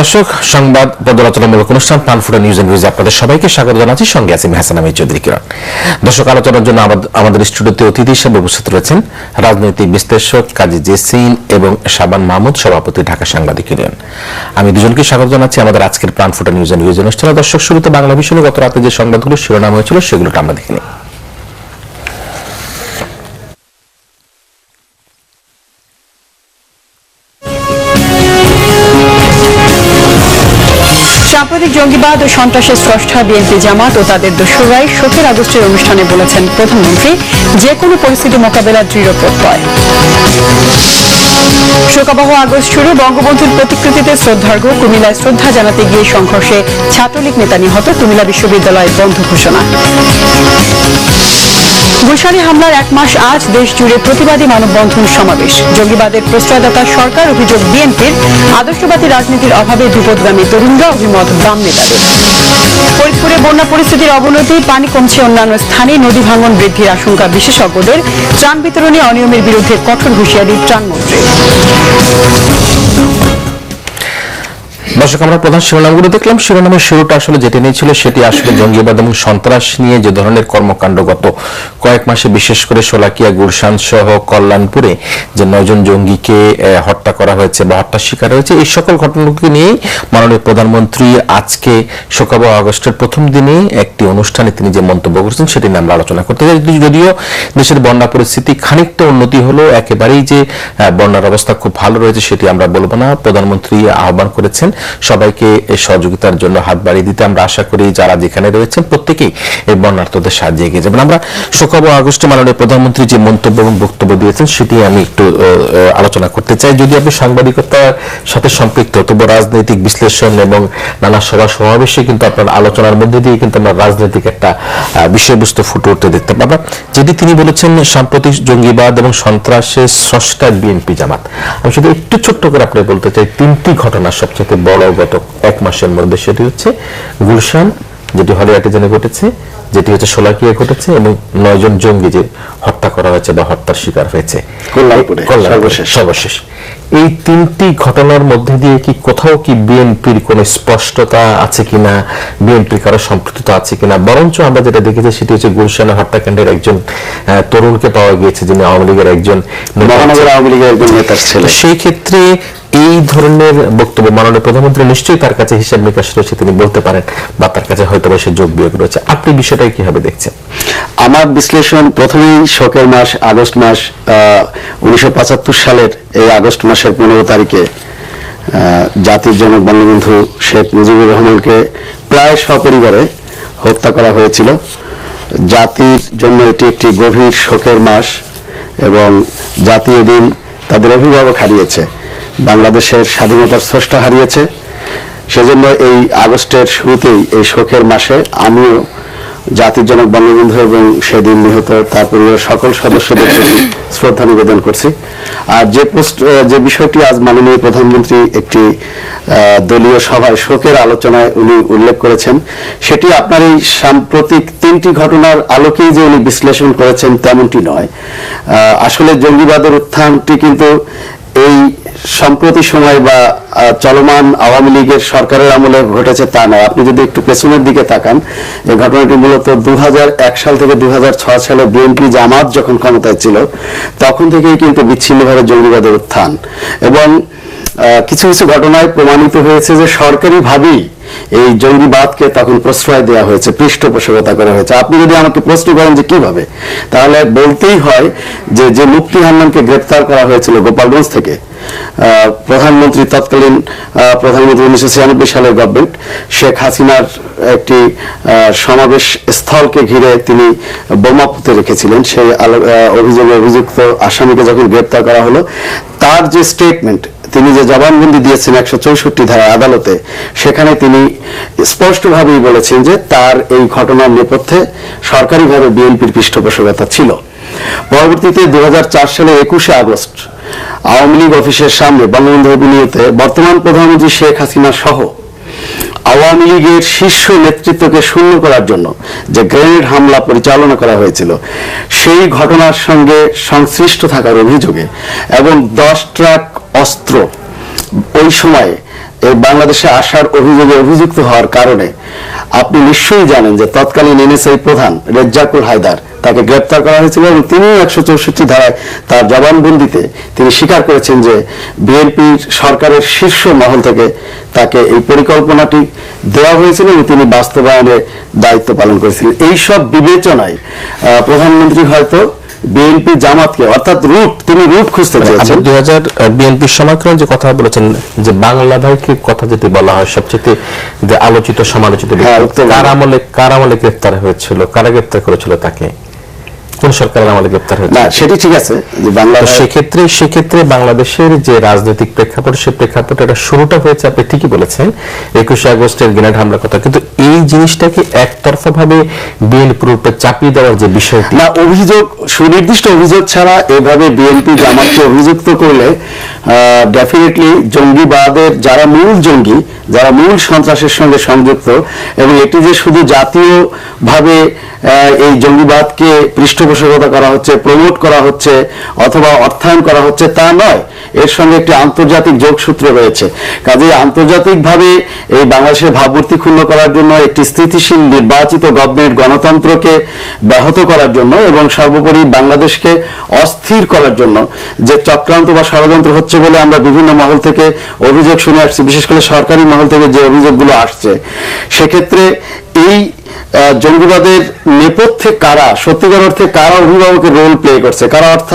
দর্শক, সংবাদ পর্যালোচনামূলক অনুষ্ঠান পানফুটা নিউজ এন্ড ভিউজে আপনাদের সবাইকে স্বাগত জানাচ্ছি। সঙ্গে আছি মেহসান আমি চৌধুরী কিরণ। দর্শক, আলোচনার জন্য আমাদের স্টুডিওতে অতিথি হিসেবে উপস্থিত রয়েছেন রাজনৈতিক বিশ্লেষক কাজী জেসিন এবং শাবান মাহমুদ, সভাপতি ঢাকা সাংবাদিক ইউনিয়ন। আমি দুজনকে স্বাগত জানাচ্ছি আমাদের আজকের প্রাণফুটা নিউজ এন্ড ভিউজ অনুষ্ঠানে। দর্শক, শুরুতে বাংলা বিষয়ে গত রাতে যে সংবাদগুলো শিরোনাম হয়েছিল সেগুলোটা আমরা দেখে নিই। জঙ্গিবাদ ও সন্ত্রাসের স্রষ্টা বিএনপি জামাত ও তাদের দস্যুরাই শোকের আগস্টের অনুষ্ঠানে বলেছেন, প্রধানমন্ত্রী যে কোনো পরিস্থিতি মোকাবেলার দৃঢ় প্রত্যয়। শোকাবহ আগস্ট শুরু, বঙ্গবন্ধুর প্রতিকৃতিতে শ্রদ্ধার্ঘ, কুমিল্লায় শ্রদ্ধা জানাতে গিয়ে সংঘর্ষে ছাত্রলীগ নেতা নিহত, কুমিল্লা বিশ্ববিদ্যালয় বন্ধ ঘোষণা। গুলশানে হামলার এক মাস আজ দেশ জুড়ে প্রতিবাদী মানববন্ধন সমাবেশ। জঙ্গিবাদের প্রশ্রয়দাতা সরকার অভিযোগ বিএনপির আদর্শবাদী রাজনীতির অভাবে বিপদগামী তরুণরা অভিমত বাম নেতাদের ফরিদপুরে বন্যা পরিস্থিতির অবনতি, পানি কমছে অন্যান্য স্থানে, নদী ভাঙন বৃদ্ধির আশঙ্কা বিশেষজ্ঞদের, ত্রাণ বিতরণে অনিয়মের বিরুদ্ধে কঠোর হুঁশিয়ারি ত্রাণমন্ত্রী দর্শক, আমরা প্রধান শিরোনামগুলো দেখলাম। শিরোনামের শুরুটা আসলে যেটা নিয়েছিল সেটি আসলে জঙ্গিবাদ এবং সন্ত্রাস নিয়ে যে ধরনের কর্মকাণ্ড গত কয়েক মাসে, বিশেষ করে সোলাকিয়া গুলশান সহ কল্যাণপুরে যে নয়জন জঙ্গিকে হত্যা করা হয়েছে বা হত্যার শিকার হয়েছে, এই সকল ঘটনাকে নিয়েই মাননীয় প্রধানমন্ত্রী আজকে শোকাবহ আগস্টের প্রথম দিনে একটি অনুষ্ঠানে তিনি যে মন্তব্য করেছেন, সেটি নিয়ে আমরা আলোচনা করতে চাই যদিও দেশের বন্যা পরিস্থিতি খানিকটা উন্নতি হলো, একেবারেই যে বন্যার অবস্থা খুব ভালো রয়েছে, সেটি আমরা বলব না। প্রধানমন্ত্রী আহ্বান করেছেন সবাইকে সহযোগিতার জন্য হাত বাড়িয়ে দিতে আমরা আশা করি যারা যেখানে রয়েছেন প্রত্যেকেই এই বন্যার্থদের সাহায্যে এগিয়ে যাবেন। আমরা শোকাবহ আগস্টে মাননীয় প্রধানমন্ত্রী যে মন্তব্য এবং বক্তব্য দিয়েছেন, সেটি আমি একটু আলোচনা করতে চাই। যদি আপনি সাংবাদিকতার সাথে সম্পৃক্ত তবু রাজনৈতিক বিশ্লেষণ এবং নানা সভা সমাবেশে কিন্তু আপনার আলোচনার মধ্যে দিয়ে কিন্তু আমরা রাজনৈতিক একটা বিষয়বস্তু ফুটে উঠতে দেখতে পাবো। যেটি তিনি বলেছেন, সাম্প্রতিক জঙ্গিবাদ এবং সন্ত্রাসের স্রষ্টা বিএনপি জামাত। আমি শুধু একটু ছোট্ট করে আপনি বলতে চাই, তিনটি ঘটনা সবচেয়ে বড় গত এক মাসের মধ্যে সেটি হচ্ছে গুলশান যেটি হলিয়াটে জেনে ঘটেছে যেটি হচ্ছে সোলাকিয়া ঘটেছে এবং নয়জন জঙ্গি যে হত্যা করা হয়েছে বা হত্যার শিকার হয়েছে সর্বশেষ। সর্বশেষ এই তিনটি ঘটনার মধ্যে দিয়ে কি কোথাও কি বিএনপির কোন স্পষ্টতা আছে কিনা বিএনপির কারও সম্পৃক্ততা আছে কিনা? বরঞ্চ আমরা যেটা দেখেছি সেটি হচ্ছে গুলশানে হত্যাকাণ্ডের একজন তরুণকে পাওয়া গিয়েছে যিনি আওয়ামী লীগের একজন মহানগর আওয়ামী লীগের একজন নেতার ছেলে সেই ক্ষেত্রে এই ধরনের বক্তব্য মাননীয় প্রধানমন্ত্রী নিশ্চয়ই তার কাছে হিসাব নিকাশ রয়েছে তিনি বলতে পারেন বা তার কাছে হয়তো বা সে যোগ বিয়োগ রয়েছে। আপনি বিষয়টাকে কীভাবে দেখছেন? আমার বিশ্লেষণ প্রথমেই শোকের মাস আগস্ট মাস উনিশশো পঁচাত্তর সালের এই আগস্ট মাসের পনেরো তারিখে জাতির জনক বঙ্গবন্ধু শেখ মুজিবুর রহমানকে প্রায় সপরিবারে হত্যা করা হয়েছিল। জাতির জন্য এটি একটি গভীর শোকের মাস এবং জাতীয় দিন তাদের অভিভাবক হারিয়েছে। বাংলাদেশের স্বাধীনতার স্রষ্টা হারিয়েছে। সেজন্য এই আগস্টের শুরুতেই এই শোকের মাসে আমিও জাতির জনক, বঙ্গবন্ধু এবং সেদিন নিহত, তার পরিবারের সকল সদস্যদের প্রতি শ্রদ্ধা নিবেদন করছি। আর যে পোস্ট যে বিষয়টি আজ মাননীয় প্রধানমন্ত্রী একটি দলীয় সভায় শোকের আলোচনায় উনি উল্লেখ করেছেন, সেটি আপনার এই সাম্প্রতিক তিনটি ঘটনার আলোকেই যে উনি বিশ্লেষণ করেছেন তেমনটি নয়। আসলে জঙ্গিবাদের উত্থানটি কিন্তু এই সম্প্রতি সময় বা চলমান আওয়ামী লীগের সরকারের আমলে ঘটেছে তা নয়। আপনি যদি একটু পেছনের দিকে তাকান এই ঘটনাটি মূলত দু হাজার এক সাল থেকে দু সালে বিএনপি জামাত যখন ক্ষমতায় ছিল, তখন থেকেই কিন্তু বিচ্ছিন্নভাবে জঙ্গিবাদের উত্থান। এবং কিছু কিছু ঘটনায় প্রমাণিত হয়েছে যে সরকারিভাবেই এই জঙ্গিবাদকে তখন প্রশ্রয় দেওয়া হয়েছে, পৃষ্ঠপোষকতা করা হয়েছে। আপনি যদি আমাকে প্রশ্ন করেন যে কীভাবে, তাহলে বলতেই হয় যে যে মুক্তি হান্নানকে গ্রেপ্তার করা হয়েছিল গোপালগঞ্জ থেকে প্রধানমন্ত্রী তৎকালীন প্রধানমন্ত্রী উনিশশো ছিয়ানব্বই সালের গভর্নমেন্ট, শেখ হাসিনার একটি সমাবেশ স্থলকে ঘিরে তিনি বোমা পুঁতে রেখেছিলেন। সেই অভিযোগে অভিযুক্ত আসামিকে যখন গ্রেপ্তার করা হলো, তার যে স্টেটমেন্ট তিনি যে জবানবন্দি দিয়েছেন একশো চৌষট্টি ধারা আদালতে, সেখানে তিনি স্পষ্টভাবেই বলেছেন যে তার এই ঘটনার নেপথ্যে সরকারিভাবে বিএনপির পৃষ্ঠপোষকতা ছিল। পরবর্তীতে দু সালে একুশে আগস্ট আওয়ামী লীগ অফিসের সামনে বঙ্গবন্ধু অভিনীত বর্তমান প্রধানমন্ত্রী শেখ হাসিনা সহ আওয়ামী লীগের শীর্ষ নেতৃত্বকে শূন্য করার জন্য যে গ্রেনেড হামলা পরিচালনা করা হয়েছিল, সেই ঘটনার সঙ্গে সংশ্লিষ্ট থাকার অভিযোগে এবং দশ ট্রাক অস্ত্র ওই সময়ে বাংলাদেশে আসার অভিযোগে অভিযুক্ত হওয়ার কারণে আপনি নিশ্চয়ই জানেন যে তৎকালীন এনএসআই প্রধান রেজ্জাকুল হায়দার তাকে গ্রেপ্তার করা হয়েছিল এবং তিনিও একশো চৌষট্টি ধারায় তার জবানবন্দিতে তিনি স্বীকার করেছেন যে বিএনপির সরকারের শীর্ষ মহল থেকে তাকে এই পরিকল্পনাটি দেওয়া হয়েছিল এবং তিনি বাস্তবায়নের দায়িত্ব পালন করেছিলেন। এইসব বিবেচনায় প্রধানমন্ত্রী হয়তো বিএনপি জামাতকে অর্থাৎ রূপ তিনি রূপ খুঁজতে চেয়েছেন। দুই হাজার বিএনপির সময়ক্রমে যে কথা বলেছেন যে বাংলা ভাইকে কথা যেটি বলা হয় সবচেয়ে যে আলোচিত সমালোচিত হ্যাঁ, কার আমলে কার আমলে গ্রেপ্তার হয়েছিল কারা গ্রেপ্তার করেছিল তাকে? কোন সরকারের আমলে গ্রেপ্তার না হয়েছিল সেটি ঠিক আছে যে বাংলা তো সেক্ষেত্রে সেক্ষেত্রে বাংলাদেশের যে রাজনৈতিক প্রেক্ষাপট সে প্রেক্ষাপট এটা শুরুটা হয়েছে আপনি ঠিকই বলেছেন একুশে আগস্টের গ্রেনেড হামলার কথা। কিন্তু এই জিনিসটাকে একতরফা ভাবে বিএনপির উপরে চাপিয়ে দেওয়ার যে বিষয়টি না অভিযোগ সুনির্দিষ্ট অভিযোগ ছাড়া এভাবে বিএনপি জামাতকে অভিযুক্ত করলে ডেফিনেটলি জঙ্গিবাদের যারা মূল জঙ্গি যারা মূল সন্ত্রাসের সঙ্গে সংযুক্ত এবং এটি যে শুধু জাতীয়ভাবে এই জঙ্গিবাদকে পৃষ্ঠপোষকতা করা হচ্ছে প্রমোট করা হচ্ছে, অথবা অর্থায়ন করা হচ্ছে, তা নয়। এর সঙ্গে একটি আন্তর্জাতিক যোগসূত্র রয়েছে। কাজে আন্তর্জাতিকভাবে এই বাংলাদেশের ভাবমূর্তি ক্ষুণ্ণ করার জন্য, একটি স্থিতিশীল নির্বাচিত গভর্নমেন্ট গণতন্ত্রকে ব্যাহত করার জন্য এবং সর্বোপরি বাংলাদেশকে অস্থির করার জন্য যে চক্রান্ত বা ষড়যন্ত্র হচ্ছে বলে আমরা বিভিন্ন মহল থেকে অভিযোগ শুনে আসছি, বিশেষ করে সরকারি মহল থেকে যে অভিযোগগুলো আসছে। সেক্ষেত্রে এই জঙ্গিবাদের নেপথ্যে কারা, সত্যিকার অর্থে কারা অভিভাবকের রোল প্লে করছে? কারা অর্থ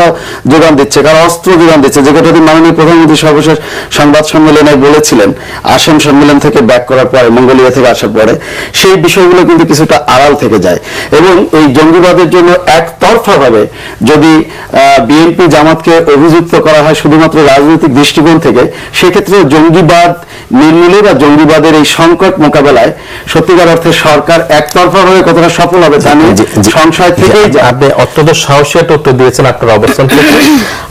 যোগান দিচ্ছে? কারা অস্ত্র যোগান দিচ্ছে? যে কথাটি মাননীয় প্রধানমন্ত্রী সর্বশেষ সংবাদ সম্মেলনে বলেছিলেন আসাম সম্মেলন থেকে ব্যাক করার পরে, মঙ্গোলিয়া থেকে আসার পরে, সেই বিষয়গুলো কিন্তু কিছুটা আড়াল থেকে যায়। এবং এই জঙ্গিবাদের জন্য একতরফা ভাবে যদি বিএনপি জামাতকে অভিযুক্ত করা হয় শুধুমাত্র রাজনৈতিক দৃষ্টিকোণ থেকে সেক্ষেত্রে জঙ্গিবাদ নির্মূলে বা জঙ্গিবাদের এই সংকট মোকাবেলায় সত্যিকার অর্থে সরকার একতরফা ভাবে কতটা সফল হবে তা নিয়ে। সংশয় থেকেই আপনি অত্যন্ত সাহসী একটা উত্তর দিয়েছেন আপনার অবস্থান থেকে।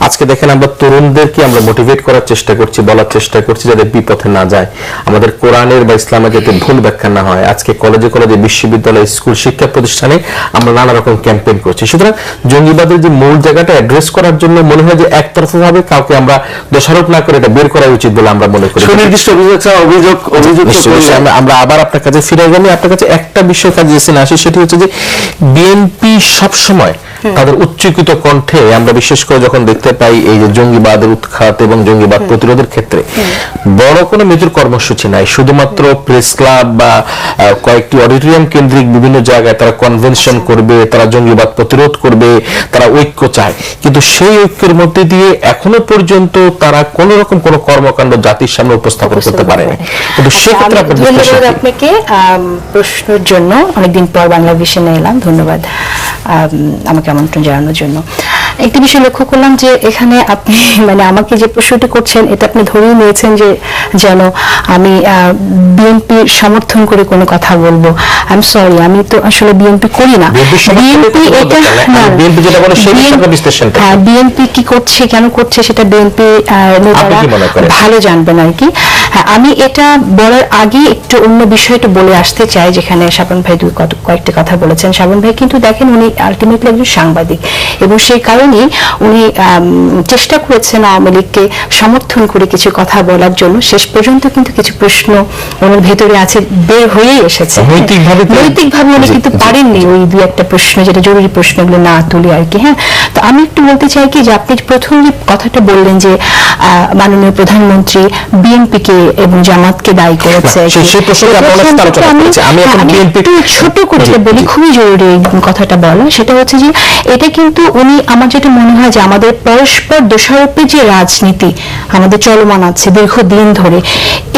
আজকে দেখেন আমরা তরুণদেরকে আমরা মোটিভেট করার চেষ্টা করছি বলার চেষ্টা করছি যাতে বিপথে না যায়। আমাদের কোরআনের বা ইসলামের যাতে ভুল ব্যাখ্যা না হয়। আজকে কলেজে কলেজে বিশ্ববিদ্যালয় স্কুল শিক্ষা প্রতিষ্ঠানে আমরা নানা রকম ক্যাম্পেইন করছি। সুতরাং জঙ্গিবাদের যে মূল জায়গাটা অ্যাড্রেস করার জন্য মনে হয় যে একতরফা ভাবে কাউকে আমরা দোষারোপ না করে এটা বের করা উচিত বলে আমরা মনে করি। সুনির্দিষ্ট অভিযোগ অভিযোগ। আমরা আমরা আবার আপনার কাছে ফিরে গেলে আপনার কাছে একটা বিষয় কাজে এসে না সেটি হচ্ছে যে বিএনপি সব সময় তাদের উচ্চকিত কণ্ঠে আমরা বিশেষ করে যখন দেখতে পাই এই যে জঙ্গিবাদের উৎখাত এবং জঙ্গিবাদ প্রতিরোধের ক্ষেত্রে বড় কোনো মেজর কর্মসূচি নাই। শুধুমাত্র প্রেস ক্লাব বা কয়েকটি অডিটোরিয়াম কেন্দ্রিক বিভিন্ন জায়গায় তারা কনভেনশন করবে তারা জঙ্গিবাদ প্রতিরোধ করবে তারা ঐক্য চায়। কিন্তু সেই ঐক্যের মধ্যে দিয়ে এখনও পর্যন্ত তারা কোন রকম কোন কর্মকাণ্ড জাতির সামনে উপস্থাপন করতে পারেনি। কিন্তু সেক্ষেত্রে ধন্যবাদ আপনাকে প্রশ্নের জন্য। অনেকদিন পর বাংলা ভিশনে এলাম। ধন্যবাদ। আমাকে আমন্ত্রণ জানানোর জন্য। একটি বিষয় লক্ষ্য করলাম যে এখানে আপনি মানে আমাকে যে প্রশ্নটি করছেন এটা আপনি ধরেই নিয়েছেন যে যেন আমি বিএনপি সমর্থন করে কোনো কথা বলব। আই এম সরি আমি তো আসলে বিএনপি করি না। দরকার নেই। আমি BNP যেটা বলে সেই বিশ্লেষণটা হ্যাঁ বিএনপি কি করছে কেন করছে সেটা বিএনপি নেতারা মনে? ভালো জানবেন আর কি। হ্যাঁ, আমি এটা বলার আগে একটু অন্য বিষয়টা বলে আসতে চাই যেখানে শাবন ভাই দুই কয়েকটি কথা বলেছেন। শাবন ভাই কিন্তু দেখেন উনি আলটিমেটলি একজন সাংবাদিক। এবং সেই কারণেই উনি চেষ্টা করেছেন আওয়ামী লীগকে সমর্থন করে কিছু কথা বলার জন্য। শেষ পর্যন্ত কিন্তু কিছু প্রশ্ন ওনার ভেতরে আছে বের হয়েই এসেছে। নৈতিকভাবে উনি কিন্তু পারেননি ওই দুই একটা প্রশ্ন যেটা জরুরি প্রশ্নগুলো না তুলে আর কি হ্যাঁ? তো আমি একটু বলতে চাই কি যে আপনি প্রথম যে কথাটা বললেন যে মাননীয় প্রধানমন্ত্রী বিএনপিকে এবং জামাতকে দায়ী করেছে হ্যাঁ, ছোট করে বলি খুবই জরুরি কথাটা বলা। সেটা হচ্ছে যে এটা কিন্তু উনি আমার যেটা মনে হয় যে আমাদের পরস্পর দোষারোপের যে রাজনীতি আমাদের চলমান আছে দীর্ঘদিন ধরে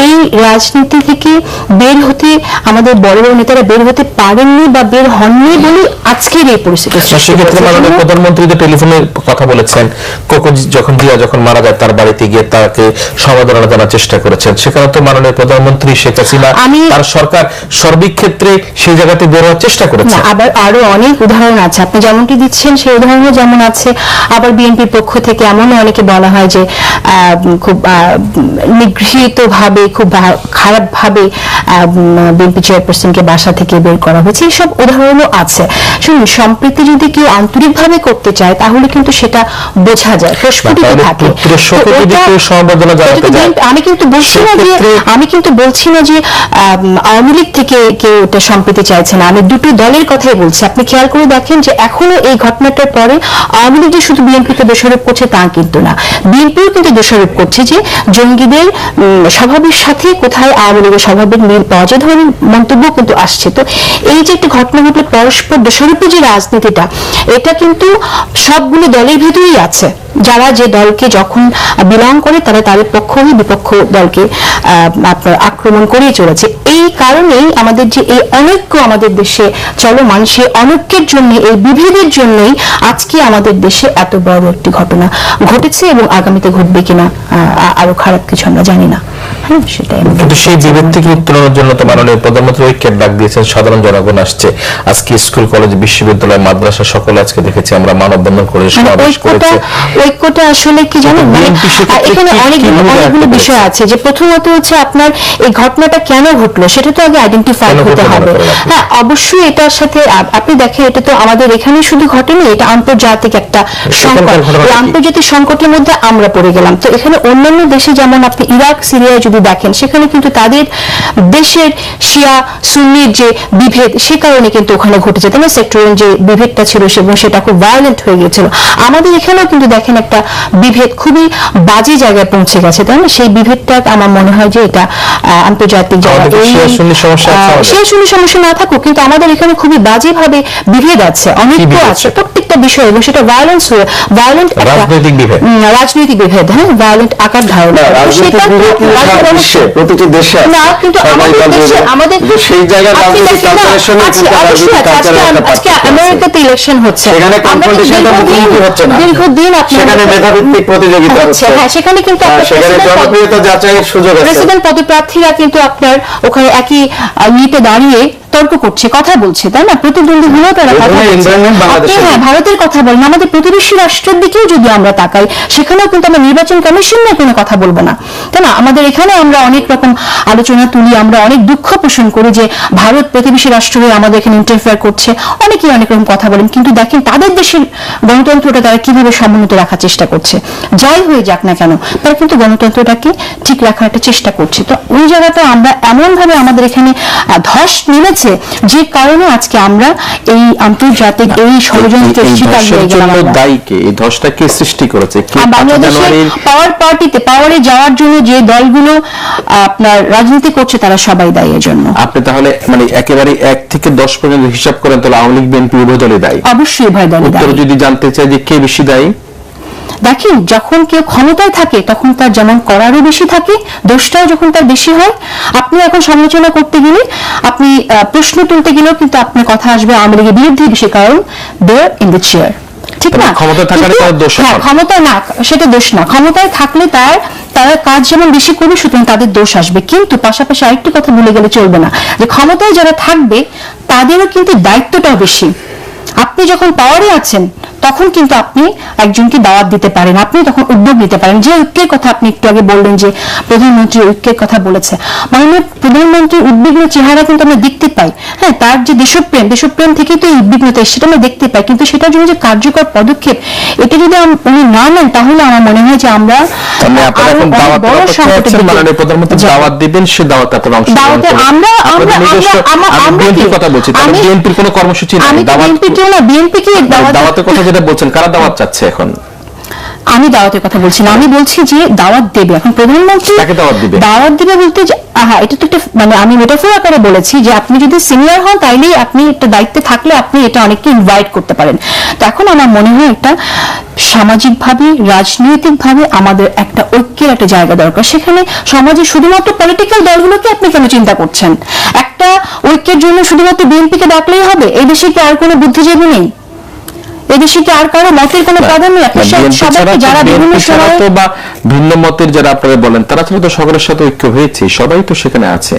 এই রাজনীতি থেকে বের হতে আমাদের বড় বড় নেতারা বের হতে পারেননি বা বের হননি বলে আজকের এই পরিস্থিতি সেক্ষেত্রে মাননীয় প্রধানমন্ত্রী যে টেলিফোনে কথা বলেছেন কোকো যখন জিয়া যখন মারা যায় তার বাড়িতে গিয়ে তাকে সমাদরণা জানার চেষ্টা করেছেন সেখানে তো মাননীয় প্রধানমন্ত্রী শেখ হাসিনা আমি- তার সরকার সর্বিক ক্ষেত্রে সেই জায়গাতে বের হওয়ার চেষ্টা করেছে না আবার আরও অনেক উদাহরণ আছে। আপনি যেমনটি দিচ্ছেন সেই উদাহরণও যেমন আছে। আবার বিএনপির পক্ষ থেকে এমন অনেকে বলা হয় যে খুব নিগৃহীত ভাবে খুব খারাপ ভাবে বিএনপি চেয়ারপারসনকে বাসা থেকে বের করা হয়েছে। এইসব উদাহরণও আছে। শুনুন সম্প্রীতি যদি কেউ আন্তরিকভাবে করতে চায় তাহলে কিন্তু সেটা বোঝা যায় প্রস্ফুটিত থাকে। আমি কিন্তু বলছি না না যে আমি কিন্তু বলছি না যে আওয়ামী লীগ থেকে কেউ এটা সম্প্রীতি চাইছে না। আমি দুটো দলের কথাই বলছি। আপনি খেয়াল করে দেখেন যে এখনও এই ঘটনাটার পরে আওয়ামী লীগ যে শুধু বিএনপিকে দোষারোপ করছে তা কিন্তু না। বিএনপিও কিন্তু দোষারোপ করছে যে জঙ্গিদের স্বভাবের সাথে কোথায় আওয়ামী লীগের স্বভাবের মিল পাওয়া যায় ধরনের মন্তব্য কিন্তু আসছে। তো এই যে একটা ঘটনা ঘটলে, পরস্পর দোষারোপের যে রাজনীতিটা, এটা কিন্তু সবগুলো দলের ভিতরেই আছে। যারা যে দলকে যখন বিলং করে, তারা তাদের পক্ষ হয়ে বিপক্ষ দলকে আপনার আক্রমণ করিয়ে চলেছে। এই কারণেই আমাদের যে এই অনৈক্য আমাদের দেশে চলমান সেই অনৈক্যের জন্য, এই বিভেদের জন্যই আজকে আমাদের দেশে এত বড় একটি ঘটনা ঘটেছে এবং আগামীতে ঘটবে কিনা আরও খারাপ কিছু আমরা জানি না। কিন্তু সেই বিভেদ থেকে উত্তরণের জন্য তো মাননীয় প্রধানমন্ত্রী ঐক্যের ডাক দিয়েছেন সাধারণ জনগণ আসছে। আজকে স্কুল কলেজ বিশ্ববিদ্যালয় মাদ্রাসা সকলে আজকে দেখেছি আমরা মানববন্ধন করে মানে সমাবেশ করেছে। ঐক্যটা আসলে কি জানেন? মানে এখানে অনেকগুলো অনেকগুলো বিষয় আছে যে প্রথমত হচ্ছে আপনার এই ঘটনাটা কেন ঘটলো সেটা তো আগে আইডেন্টিফাই কেন হতে হবে? হ্যাঁ অবশ্যই এটার সাথে আপনি দেখেন এটা তো আমাদের এখানে শুধু ঘটেনি এটা আন্তর্জাতিক একটা সংকট? আন্তর্জাতিক সংকটের মধ্যে আমরা পড়ে গেলাম। তো এখানে অন্যান্য দেশে যেমন আপনি ইরাক সিরিয়ায় যদি দেখেন সেখানে কিন্তু তাদের দেশের শিয়া সুন্নির যে বিভেদ সে কারণে কিন্তু ওখানে ঘটেছে। তাই না সেক্টরিয়াল যে বিভেদটা ছিল এবং সেটা খুব ভায়োলেন্ট হয়ে গিয়েছিল। আমাদের এখানেও কিন্তু দেখেন একটা বিভেদ খুবই বাজে জায়গায় পৌঁছে গেছে তাই না? সেই বিভেদটা আমার মনে হয় যে এটা আন্তর্জাতিক শিয়া সুন্নি সমস্যা না থাকুক কিন্তু আমাদের এখানে খুবই বাজেভাবে বিভেদ আছে অনেক আছে। আছে? প্রত্যেকটা বিষয় এবং সেটা ভায়োলেন্স হয়ে ভায়োলেন্ট রাজনৈতিক বিভেদ। রাজনৈতিক বিভেদ হ্যাঁ? ভায়োলেন্ট আকার ধারণ সেটা প্রতিটি দেশে না কিন্তু আমাদের দেশে আমাদের সেই জায়গার আপনি রাজনৈতিক কালচারের সঙ্গে কিন্তু রাজনৈতিক আছে, আজকে কালচারের একটা পার্থক্য আমেরিকাতে ইলেকশন হচ্ছে। সেখানে আমরা কনফ্রন্টেশনটা দীর্ঘদিন- মুখোমুখি হচ্ছে না। দীর্ঘদিন আপনার সেখানে মেধাভিত্তিক প্রতিযোগিতা হচ্ছে। হ্যাঁ সেখানে কিন্তু হ্যাঁ, সেখানে জনপ্রিয়তা যাচাইয়ের সুযোগ আছে। প্রেসিডেন্ট পদপ্রার্থীরা কিন্তু আপনার ওখানে একই ইয়েতে দাঁড়িয়ে তর্ক করছে কথা বলছে তাই না? প্রতিদ্বন্দ্বী গুলো তারা কথা বলছে। বাংলাদেশে হ্যাঁ ভারতের কথা বলেন আমাদের প্রতিবেশী রাষ্ট্রের দিকেও যদি আমরা তাকাই সেখানেও কিন্তু আমরা নির্বাচন কমিশন নিয়ে কোনো কথা বলব না। তাই না? আমাদের এখানে আমরা অনেক রকম আলোচনা তুলি আমরা অনেক দুঃখ পোষণ করি যে ভারত প্রতিবেশী রাষ্ট্র হয়ে আমাদের এখানে ইন্টারফেয়ার করছে। অনেকেই অনেক রকম কথা বলেন কিন্তু দেখেন তাদের দেশের গণতন্ত্রটা তারা কীভাবে সমুন্নত রাখার চেষ্টা করছে। যাই হয়ে যাক না কেন তারা কিন্তু গণতন্ত্রটাকে ঠিক রাখার একটা চেষ্টা করছে। তো ওই জায়গাটা আমরা এমন ভাবে আমাদের এখানে ধস নেমেছে যে কারণে আজকে আমরা এই আন্তর্জাতিক এই ষড়যন্ত্রের শিকার হয়ে গেলাম জন্য আমরা। দায়ী কে? এই ধসটা কে সৃষ্টি করেছে? কে আর পাঁচই বাংলাদেশে জানুয়ারির পাওয়ার পার্টিতে পাওয়ারে যাওয়ার জন্য যে দলগুলো আপনার রাজনীতি করছে তারা সবাই দায়ী এর জন্য আপনি তাহলে মানে একেবারে এক থেকে দশ পর্যন্ত হিসাব করেন তাহলে আওয়ামী লীগ বিএনপি উভয় দলই দায়ী? অবশ্যই ভয় দলে উত্তর দায়ী। যদি জানতে চাই যে কে বেশি দায়ী? দেখেন যখন কেউ ক্ষমতায় থাকে তখন তার যেমন করারও বেশি থাকে দোষটাও যখন তার বেশি হয়। আপনি এখন সমালোচনা করতে গেলে আপনি প্রশ্ন তুলতে গেলেও কিন্তু আপনার কথা আসবে আওয়ামী লীগের বিরুদ্ধে বেশি কারণ দে ইন দ্য চেয়ার ঠিক না? ক্ষমতায় থাকার কিন্তু- কোনো দোষ হ্যাঁ এখন। ক্ষমতায় না সেটা দোষ না। ক্ষমতায় থাকলে তার তারা কাজ যেমন বেশি করবে সুতরাং তাদের দোষ আসবে। কিন্তু পাশাপাশি আরেকটি কথা ভুলে গেলে চলবে না যে ক্ষমতায় যারা থাকবে তাদেরও কিন্তু দায়িত্বটাও বেশি। আপনি যখন পাওয়ারে আছেন তখন কিন্তু আপনি একজনকে দাওয়াত দিতে পারেন আপনি তখন উদ্যোগ নিতে পারেন যে ঐক্যের কথা আপনি একটু আগে বললেন যে প্রধানমন্ত্রী ঐক্যের কথা বলেছে মাননীয় প্রধানমন্ত্রীর উদ্বিগ্ন চেহারা কিন্তু আমরা দেখতে পাই হ্যাঁ তার যে দেশপ্রেম দেশপ্রেম থেকেই তো এই উদ্বিগ্নতা সেটা আমরা দেখতে পাই কিন্তু সেটার জন্য যে কার্যকর পদক্ষেপ এটা যদি উনি না নেন তাহলে আমার মনে হয় যে আমরা। আমরা- আমি? কথা বলছি বিএনপির কোনো কর্মসূচি নেই দাওয়াত কথা যেটা বলছেন কারা দাওয়াত চাচ্ছে এখন? আমি দাওয়াতের কথা বলছি না। আমি বলছি যে দাওয়াত দেবে। এখন প্রধানমন্ত্রী দাওয়াত দিবে? দাওয়াত দেবে বলতে যে আহা এটা তো একটা মানে আমি মেটাফোর আকারে বলেছি যে আপনি যদি সিনিয়র হন তাইলেই আপনি একটা দায়িত্বে থাকলে আপনি এটা অনেককে ইনভাইট করতে পারেন। তো এখন আমার মনে হয় এটা সামাজিকভাবে রাজনৈতিকভাবে আমাদের একটা ঐক্যের একটা জায়গা দরকার। সেখানে সমাজে শুধুমাত্র পলিটিক্যাল দলগুলোকে আপনি কেন চিন্তা করছেন? একটা ঐক্যের জন্য শুধুমাত্র বিএনপিকে ডাকলেই হবে? এই দেশে কি আর কোনো বুদ্ধিজীবী নেই? এদেশে কি আর কারও মতের কোনো প্রাধান্য? আপনি সবাইকে যারা বিভিন্ন BNP সময়ে তো বা ভিন্ন মতের যারা আপনারা বলেন তারা ছাড়া তো সকলের সাথে ঐক্য হয়েছে সবাই তো সেখানে আছে।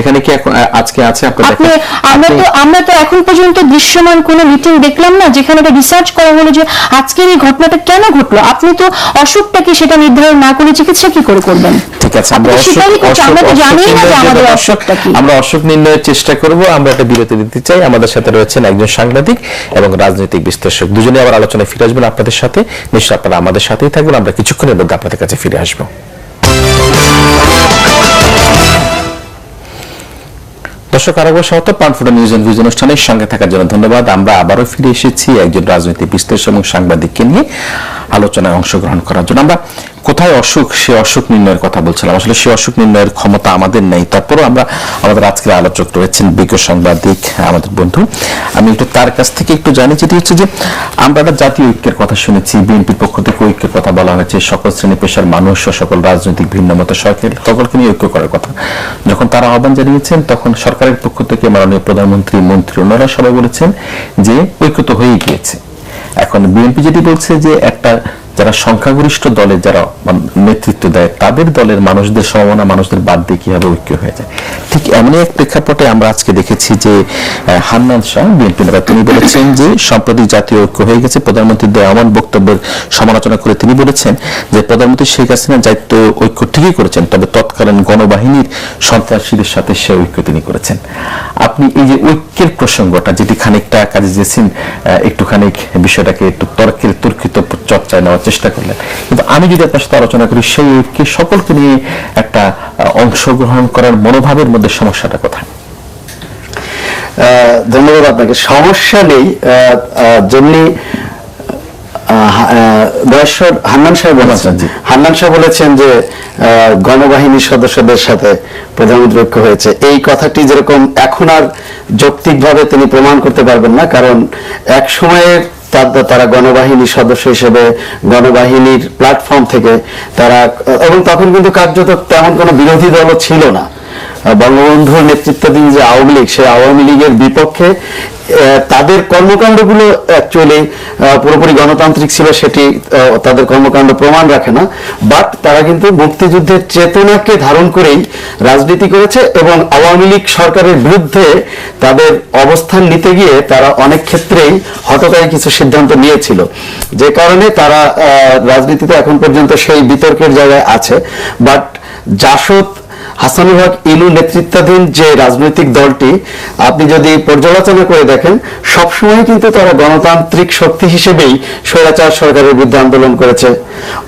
এখানে কি এখন আজকে আছে আপনারা আপনি আমরা তো আমরা তো এখন পর্যন্ত দৃশ্যমান কোনো মিটিং দেখলাম না যেখানে রিসার্চ করা হলো যে আজকের এই ঘটনাটা কেন ঘটলো? আপনি তো অসুখটাকে সেটা নির্ধারণ না করে চিকিৎসা কি করে করবেন? ঠিক আছে আমরা অসুখ আমরা অসুখ নির্ণয়ের চেষ্টা করব আমরা একটা বিরতি দিতে চাই। আমাদের সাথে রয়েছেন একজন সাংবাদিক এবং রাজনৈতিক বিশ্লেষক দুজনে আবার আলোচনায় ফিরে আসবেন আপনাদের সাথে। নিশ্চয় আপনারা আমাদের সাথেই থাকবেন। আমরা কিছুক্ষণের মধ্যে আপনাদের কাছে ফিরে আসব। দর্শক আরেকবার স্বাগত। পানফুটা নিউজ এন্ড ভিউজ অনুষ্ঠানের সঙ্গে থাকার জন্য ধন্যবাদ। আমরা আবারও ফিরে এসেছি একজন রাজনৈতিক বিশ্লেষক এবং সাংবাদিককে নিয়ে আলোচনায় অংশগ্রহণ করার জন্য। আমরা কোথায় অসুখ, সে অসুখ নির্ণয়ের কথা বলছিলাম। আসলে সে অসুখ নির্ণয়ের ক্ষমতা আমাদের নেই। তারপরও আমরা আমাদের আজকের আলোচক রয়েছেন বিজ্ঞ সাংবাদিক, আমাদের বন্ধু। আমি একটু তার কাছ থেকে একটু জানি, যেটি হচ্ছে যে আমরা একটা জাতীয় ঐক্যের কথা শুনেছি, বিএনপির পক্ষ থেকে ঐক্যের কথা বলা হয়েছে। সকল শ্রেণি পেশার মানুষ সকল রাজনৈতিক ভিন্ন মত সকল সকলকে নিয়ে ঐক্য করার কথা। যখন তারা আহ্বান জানিয়েছেন, তখন সরকারের পক্ষ থেকে মাননীয় প্রধানমন্ত্রী, মন্ত্রী ওনারা সবাই বলেছেন যে ঐক্য তো হয়ে গিয়েছে। এখন বিএনপি যেটি বলছে যে একটা যারা সংখ্যাগরিষ্ঠ দলের যারা নেতৃত্ব দেয়, তাদের দলের মানুষদের সমমনা মানুষদের বাদ দিয়ে কীভাবে ঐক্য হয়ে যায়? ঠিক এমনই এক প্রেক্ষাপটে আমরা আজকে দেখেছি যে হান্নান শাহ, বিএনপি নেতা, তিনি বলেছেন যে সম্প্রতি জাতীয় ঐক্য হয়ে গেছে। প্রধানমন্ত্রীর দেওয়া এমন বক্তব্যের সমালোচনা করে তিনি বলেছেন যে, প্রধানমন্ত্রী শেখ হাসিনা দায়িত্ব ঐক্য ঠিকই করেছেন, তবে তৎকালীন গণবাহিনীর সন্ত্রাসীদের সাথে সে ঐক্য তিনি করেছেন। আপনি এই যে ঐক্যের প্রসঙ্গটা, যেটি খানিকটা কাজে দিয়েছেন একটুখানি বিষয়টাকে একটু তর্কের, তর্কিত চর্চায় নেওয়ার চেষ্টা করলেন। কিন্তু আমি যদি আপনার সাথে আলোচনা করি সেই ঐক্যে সকলকে নিয়ে একটা অংশগ্রহণ করার মনোভাবের মধ্যে সমস্যাটা কোথায়? ধন্যবাদ আপনাকে। সমস্যা নেই। যেমনি বয়স্কর হান্নান সাহেব বলেছেন। হান্নান সাহেব বলেছেন যে গণবাহিনীর সদস্যদের সাথে প্রধানমন্ত্রী ঐক্য হয়েছে। এই কথাটি যেরকম এখন আর যৌক্তিকভাবে তিনি প্রমাণ করতে পারবেন না কারণ এক সময়ের তার- গণবাহিনীর সদস্য হিসেবে গণবাহিনীর প্ল্যাটফর্ম থেকে তারা, এবং তখন কিন্তু কার্যত তেমন কোনো বিরোধী দলও ছিল না। বঙ্গবন্ধুর নেতৃত্বাধীন যে আওয়ামী লীগ, সেই আওয়ামী লীগের বিপক্ষে তাদের কর্মকাণ্ডগুলো অ্যাকচুয়ালি পুরোপুরি গণতান্ত্রিক ছিল সেটি তাদের কর্মকাণ্ড প্রমাণ রাখে না। বাট তারা কিন্তু মুক্তিযুদ্ধের চেতনাকে ধারণ করেই রাজনীতি করেছে এবং আওয়ামী লীগ সরকারের বিরুদ্ধে তাদের অবস্থান নিতে গিয়ে তারা অনেক ক্ষেত্রেই হঠকারী কিছু সিদ্ধান্ত নিয়েছিল। যে কারণে তারা রাজনীতিতে এখন পর্যন্ত সেই বিতর্কের জায়গায় আছে। বাট জাসদ হাসানুল হক ইনু নেতৃত্বাধীন যে রাজনৈতিক দলটি, আপনি যদি পর্যালোচনা করে দেখেন সবসময় কিন্তু তারা গণতান্ত্রিক শক্তি হিসেবেই স্বৈরাচার সরকারের বিরুদ্ধে আন্দোলন করেছে।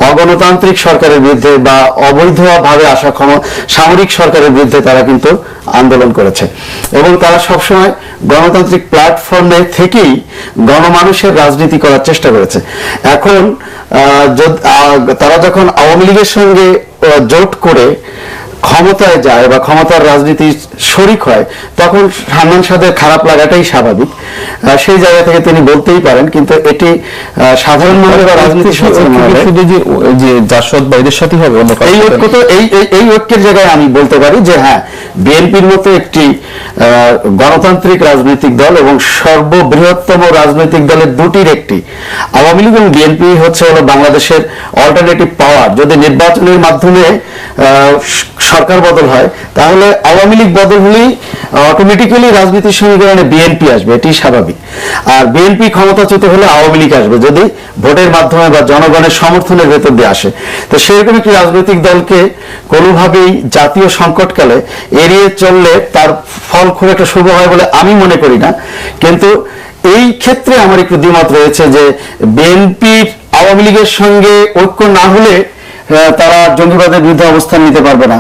অগণতান্ত্রিক সরকারের বিরুদ্ধে বা অবৈধভাবে আসা ক্ষম- সামরিক সরকারের বিরুদ্ধে তারা কিন্তু আন্দোলন করেছে। এবং তারা সবসময় গণতান্ত্রিক প্ল্যাটফর্মে থেকেই গণমানুষের রাজনীতি করার চেষ্টা করেছে। এখন তারা যখন আওয়ামী লীগের সঙ্গে জোট করে ক্ষমতায় যায় বা ক্ষমতার রাজনীতি শরিক হয় তখন হান্নান সাদের খারাপ লাগাটাই স্বাভাবিক। সেই জায়গা থেকে তিনি বলতেই পারেন কিন্তু এটি সাধারণ মহলে বা রাজনীতি শুধু যে যে জাসদ বা এদের সাথে হবে অন্য এই ঐক্য তো এই এই- ঐক্যের জায়গায় আমি বলতে পারি যে হ্যাঁ বিএনপির মতো একটি গণতান্ত্রিক রাজনৈতিক দল এবং সর্ববৃহত্তম রাজনৈতিক দলের দুটির একটি। আওয়ামী লীগ এবং বিএনপি হচ্ছে হলো বাংলাদেশের অল্টারনেটিভ পাওয়ার যদি নির্বাচনের মাধ্যমে সরকার বদল হয়, তাহলে আওয়ামী লীগ বদল হলেই অটোমেটিক্যালি রাজনীতির সমীকরণে বিএনপি আসবে এটি স্বাভাবিক। আর বিএনপি ক্ষমতাচ্যুত হলে আওয়ামী লীগ আসবে, যদি ভোটের মাধ্যমে বা জনগণের সমর্থনের ভেতর দিয়ে আসে। তো সেরকম একটি রাজনৈতিক দলকে কোনোভাবেই জাতীয় সংকটকালে এড়িয়ে চললে তার ফল খুব একটা শুভ হয় বলে আমি মনে করি না। কিন্তু এই ক্ষেত্রে আমার একটু দ্বিমত রয়েছে যে বিএনপির আওয়ামী লীগের সঙ্গে ঐক্য না হলে তারা জঙ্গিবাদের বিরুদ্ধে অবস্থান নিতে পারবে না।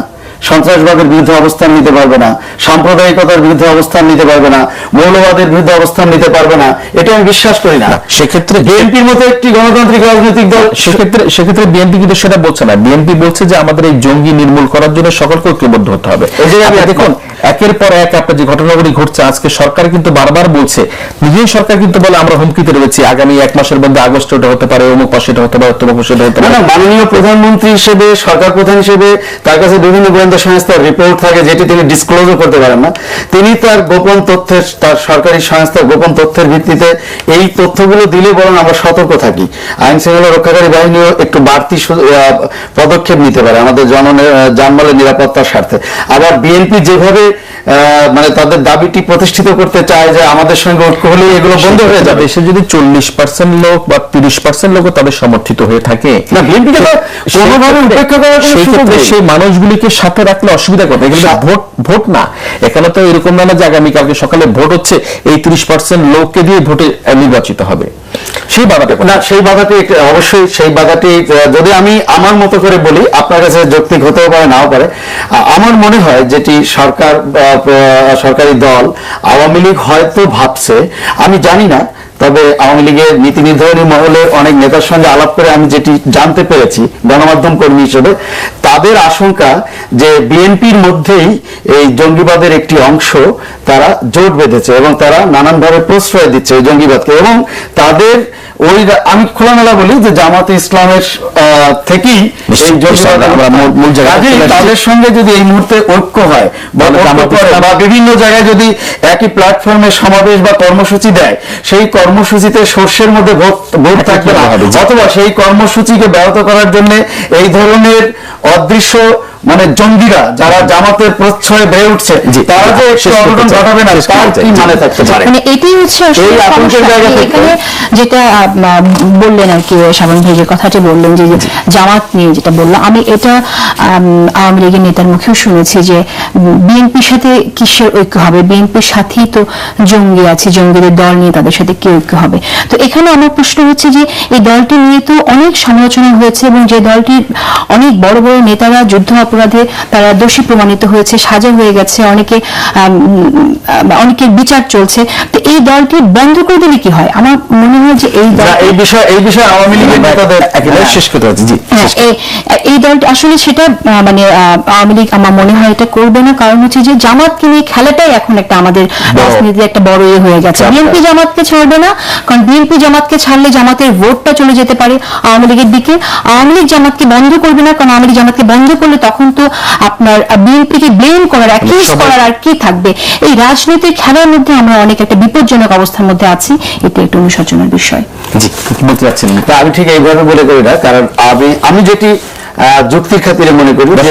সন্ত্রাসবাদের বিরুদ্ধে অবস্থান নিতে পারবে না সাম্প্রদায়িকতার বিরুদ্ধে অবস্থান নিতে পারবে না মৌলবাদের বিরুদ্ধে অবস্থান নিতে পারবে না এটা আমি বিশ্বাস করি না। সেক্ষেত্রে বিএনপির মতো একটি গণতান্ত্রিক রাজনৈতিক দল সেক্ষেত্রে সেক্ষেত্রে বিএনপি কিন্তু সেটা বলছে না। বিএনপি বলছে যে আমাদের এই জঙ্গি নির্মূল করার জন্য সকলকে ঐক্যবদ্ধ হতে হবে। এই যে আমি দেখুন একের পর এক আপনার যে ঘটনাগুলি ঘটছে, আজকে সরকার কিন্তু বারবার বলছে। নিজেই সরকার কিন্তু বলে আমরা হুমকিতে রয়েছি। আগামী এক মাসের মধ্যে আগস্ট ওটা হতে পারে, অমুক মাসে এটা হতে পারে তমুক মাসে এটা হতে পারে। মাননীয় প্রধানমন্ত্রী হিসেবে, সরকার প্রধান হিসেবে তার কাছে বিভিন্ন গোয়েন্দা সংস্থার রিপোর্ট থাকে যেটি তিনি ডিসক্লোজও করতে পারেন না। তিনি তার গোপন তথ্যের, তার সরকারি সংস্থার গোপন তথ্যের ভিত্তিতে এই তথ্যগুলো দিলে বরং আমরা সতর্ক থাকি। আইন শৃঙ্খলা রক্ষাকারী বাহিনীও একটু বাড়তি পদক্ষেপ নিতে পারে আমাদের জন যানমালের নিরাপত্তার স্বার্থে। আবার বিএনপি যেভাবে মানে তাদের দাবিটি প্রতিষ্ঠিত করতে চায় যে আমাদের সঙ্গে ঐক্য হলে এগুলো বন্ধ হয়ে যাবে। দেশে যদি চল্লিশ পার্সেন্ট লোক বা তিরিশ পার্সেন্ট লোক তাদের সমর্থিত হয়ে থাকে না বিএনপিকে কোনোভাবে উপেক্ষা করার সেই ক্ষেত্রে সেই মানুষগুলিকে সাথে রাখলে অসুবিধা করবে এগুলো ভোট ভোট না। এখানে তো এরকম না যে আগামীকালকে সকালে ভোট হচ্ছে এই তিরিশ পার্সেন্ট লোককে দিয়ে ভোটে নির্বাচিত হবে। সেই বাধাটা না, সেই বাধাটি অবশ্যই সেই বাধাটি যদি আমি আমার মতো করে বলি, আপনার কাছে যৌক্তিক হতেও পারে, নাও পারে। আমার মনে হয় যেটি সরকার সরকারি দল আওয়ামী লীগ হয়তো ভাবছে, আমি জানি না তবে আওয়ামী লীগের নীতি নির্ধারণী মহলের অনেক নেতার সঙ্গে আলাপ করে আমি যেটি জানতে পেরেছি গণমাধ্যম কর্মী হিসেবে তাদের আশঙ্কা যে বিএনপির মধ্যেই এই জঙ্গিবাদের একটি অংশ তারা জোট বেঁধেছে এবং তারা নানানভাবে প্রশ্রয় দিচ্ছে এই জঙ্গিবাদকে এবং তাদের ওই আমি খোলামেলা বলি যে জামাতে ইসলামের থেকেই এই। তাদের সঙ্গে যদি এই মুহূর্তে ঐক্য হয় বা বিভিন্ন জায়গায় যদি একই প্ল্যাটফর্মে সমাবেশ বা কর্মসূচি দেয় সেই কর্মসূচিতে শস্যের মধ্যে ভোট থাকবে না। অথবা সেই কর্মসূচিকে ব্যাহত করার জন্য এই ধরনের অদৃশ্য মানে জঙ্গিরা যারা জামাতের প্রচ্ছয়ে বেড়ে উঠছে তারা যে একটু অঘটন ঘটাবে না তার কি মানে থাকতে পারে? মানে এটাই হচ্ছে এই আতঙ্কের জায়গা থেকে- এখানে যেটা বললেন আর কি শাবান ভাই যে কথাটি বললেন যে জামাত নিয়ে যেটা বললাম আমি এটা আওয়ামী লীগের নেতার মুখেও শুনেছি যে বিএনপির সাথে কিসের ঐক্য হবে? বিএনপির সাথেই তো জঙ্গি আছে জঙ্গিদের দল নিয়ে তাদের সাথে কি ঐক্য হবে? তো এখানে আমার প্রশ্ন হচ্ছে যে এই দলটি নিয়ে তো অনেক সমালোচনা হয়েছে এবং যে দলটির অনেক বড় বড় নেতারা যুদ্ধ অপরাধে তারা দোষী প্রমাণিত হয়েছে সাজা হয়ে গেছে অনেকে অনেকের বিচার চলছে। তো এই দলটি বন্ধ করে দিলে কি হয়? আমার মনে হয় যে এই দল এই বিষয়ে এই বিষয়ে আওয়ামী লীগের নেতাদের একেবারে শেষ করতে হচ্ছে জি হ্যাঁ, এই- দলটি আসলে সেটা মানে আওয়ামী লীগ আমার মনে হয় এটা করবে না। কারণ হচ্ছে যে জামাতকে নিয়ে খেলাটাই এখন একটা আমাদের রাজনীতিতে একটা বড় ইয়ে হয়ে গেছে। বিএনপি জামাতকে ছাড়বে না কারণ বিএনপি জামাতকে ছাড়লে জামাতের ভোটটা চলে যেতে পারে আওয়ামী লীগের দিকে। আওয়ামী লীগ জামাতকে বন্ধ করবে না কারণ আওয়ামী লীগ জামাতকে বন্ধ করলে তখন তো আপনার বিএনপিকে ব্লেম করার অ্যাকিউজ করার আর কি থাকবে? এই রাজনৈতিক খেলার মধ্যে আমরা অনেক একটা বিপজ্জনক অবস্থার মধ্যে আছি। এটি একটা অনুশোচনার বিষয়। জি বলতে চাচ্ছেন? তা আমি ঠিক এইভাবে বলে করি না কারণ আমি আমি যেটি যুক্তির খাতিরে মনে করি যে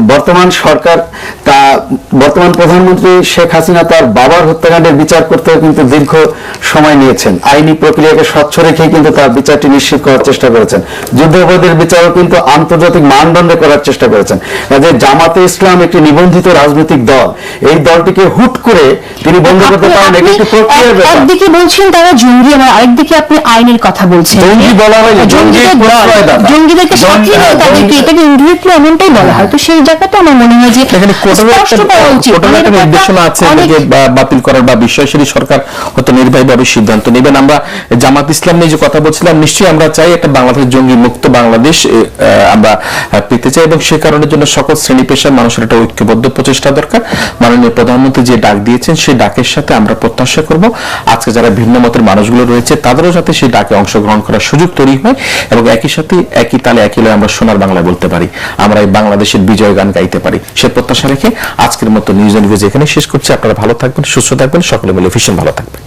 বর্তমান সরকার তা বর্তমান প্রধানমন্ত্রী শেখ হাসিনা তার বাবার হত্যাকাণ্ডের বিচার করতে কিন্তু দীর্ঘ সময় নিয়েছেন। আইনি প্রক্রিয়াকে স্বচ্ছ রেখে কিন্তু তার বিচারটি নিশ্চিত করার চেষ্টা করেছেন। যুদ্ধাপরাধের বিচারও কিন্তু আন্তর্জাতিক মানদণ্ডে করার চেষ্টা করেছেন। কাজে জামাতে ইসলাম একটি নিবন্ধিত রাজনৈতিক দল। এই দলটিকে হুট করে তিনি বন্ধ করতে পারেন। এটি একটি প্রক্রিয়ার ব্যাপার। একদিকে বলছেন তারা জঙ্গি আবার আরেকদিকে আপনি আইনের কথা বলছেন। জঙ্গি বলা হয়নি, জঙ্গি জঙ্গিদের জঙ্গিদেরকে জঙ্গি- সাথী হ্যাঁ, তাদেরকে এটাকে ইনডিরেক্টলি এমনটাই বলা হয়? তো সেই জায়গাটা আমার মনে হয় যে স্পষ্ট করা উচিত। একটা নির্দেশনা আছে অনেক- বাতিল করার বা বিশ্বাসী সরকার হয়তো নির্বাহীভাবে সিদ্ধান্ত নেবেন। আমরা জামাত ইসলাম নিয়ে যে কথা বলছিলাম নিশ্চয়ই আমরা চাই একটা বাংলাদেশ জঙ্গি মুক্ত বাংলাদেশ আমরা পেতে চাই এবং সে কারণের জন্য সকল শ্রেণি পেশার মানুষের একটা ঐক্যবদ্ধ প্রচেষ্টা দরকার। মাননীয় প্রধানমন্ত্রী যে ডাক দিয়েছেন সেই ডাকের সাথে আমরা প্রত্যাশা করব। আজকে যারা ভিন্ন মতের মানুষগুলো রয়েছে তাদেরও যাতে সেই ডাকে অংশগ্রহণ করার সুযোগ তৈরি হয় এবং একই সাথে একই তালে একই লয়ে আমরা সোনার বাংলা বলতে পারি। আমরা এই বাংলাদেশের বিজয় গান গাইতে পারি। সে প্রত্যাশা রেখে আজকের মতো নিউজ অ্যান্ড ভিউজ এখানে শেষ করছি। আপনারা ভালো থাকবেন, সুস্থ থাকবেন, সকলে মিলে ভীষণ ভালো থাকবেন।